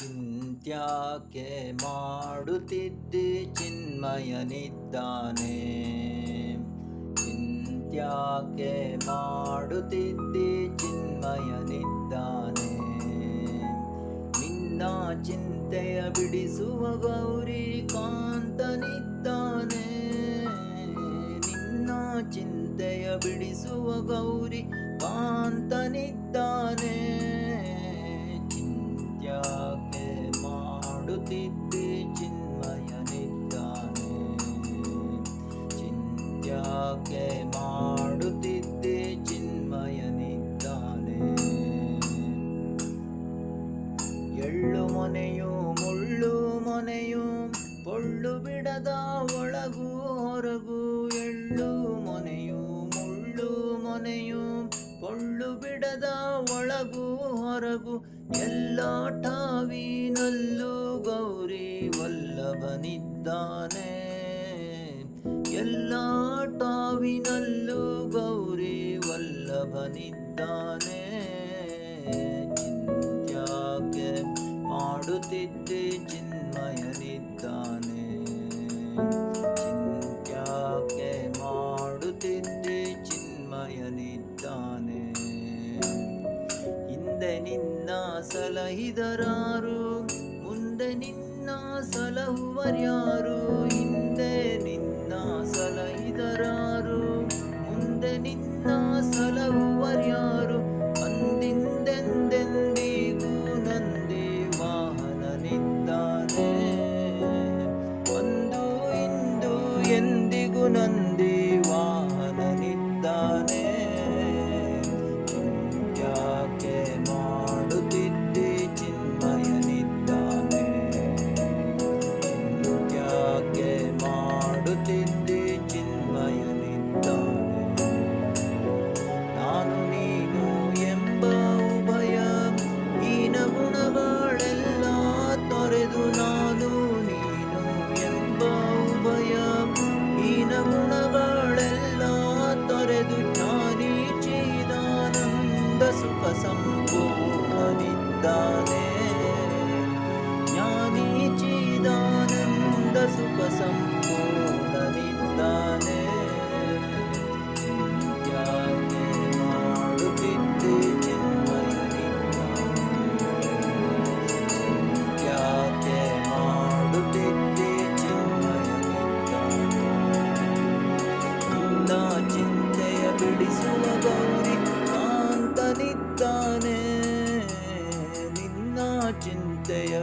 ಚಿಂತ್ಯಾಕೆ ಮಾಡುತ್ತಿದ್ದೆ ಚಿನ್ಮಯನಿದ್ದಾನೆ. ಚಿಂತ್ಯಾಕೆ ಮಾಡುತ್ತಿದ್ದೆ ಚಿನ್ಮಯನಿದ್ದಾನೆ. ನಿನ್ನ ಚಿಂತೆಯ ಬಿಡಿಸುವ ಗೌರಿ ಕಾಂತನಿದ್ದಾನೆ ನಿನ್ನ ಚಿಂತೆಯ ಬಿಡಿಸುವ ಗೌರಿ ಕಾಂತನಿದ್ದಾನೆ ಮಾಡುತ್ತಿದ್ದಿ ಚಿನ್ಮಯನಿದ್ದಾನೆ ಚಿಂತ್ಯಾಕೆ ಮಾಡುತ್ತಿದ್ದೆ ಚಿನ್ಮಯನಿದ್ದಾನೆ. ಎಳ್ಳು ಮೊನೆಯು ಮುಳ್ಳು ಮೊನೆಯು ಪೊಳ್ಳು ಬಿಡದ ಒಳಗೂ ಹೊರಗೂ ಎಳ್ಳು ಮೊನೆಯು ಮುಳ್ಳು ಮೊನೆಯು ಒಳಗೂ ಹೊರಗು ಎಲ್ಲ ಠಾವಿನಲ್ಲೂ ಗೌರಿ ವಲ್ಲಭನಿದ್ದಾನೆ. ಎಲ್ಲ ಟಾವಿನಲ್ಲೂ ಗೌರಿ ವಲ್ಲಭನಿದ್ದಾನೆ. ಚಿಂತ್ಯಾಕೆ ಮಾಡುತ್ತಿದ್ದೆ ಚಿನ್ಮಯನಿದ್ದಾನೆ. ಹಿಂದೆ ನಿನ್ನ ಸಲಹಿದರಾರು, ಮುಂದೆ ನಿನ್ನ ಸಲಹುವರ್ಯಾರು, ಹಿಂದೆ ನಿನ್ನ ಸಲಹಿದರಾರು, ಮುಂದೆ ನಿನ್ನ ಸಲಹುವರ್ಯಾರು, ಅಂದಿಂದೆಂದೆಂದಿಗೂ ನಂದಿ ನಿಂತಾನೆ ಒಂದು ಇಂದು ಎಂದಿಗೂ ನಂದಿ ಮಾಡುತ್ತಿದ್ದಿ ಚಿನ್ಮಯನಿದ್ದಾನೆ ನಾನು ನೀನು ಎಂಬ ಉಭಯ ಹೀನ ಗುಣಗಳೆಲ್ಲ ತೊರೆದು ನಾನು ನೀನು ಎಂಬ ಉಭಯ ಹೀನ ಗುಣಗಳೆಲ್ಲ ತೊರೆದು ಜ್ಞಾನಿ ಚೀದಾನಂದ ಸುಖ ಸಂಪೂರ್ಣನಿದ್ದಾನೆ ಜ್ಞಾನಿ ಚೀದಾನಂದ ಸುಖ ಸಂಪೂರ್ಣನಿದ್ದಾನೆ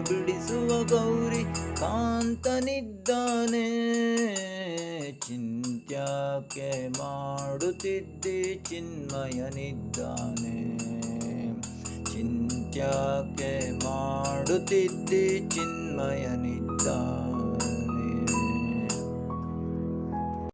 ಬಿಡಿಸುವ ಗೌರಿ ಕಾಂತನಿದ್ದಾನೆ. ಚಿಂತ್ಯಕ್ಕೆ ಮಾಡುತ್ತಿದ್ದೆ ಚಿನ್ಮಯನಿದ್ದಾನೆ. ಚಿಂತ್ಯಕ್ಕೆ ಮಾಡುತ್ತಿದ್ದೆ ಚಿನ್ಮಯನಿದ್ದಾನೆ.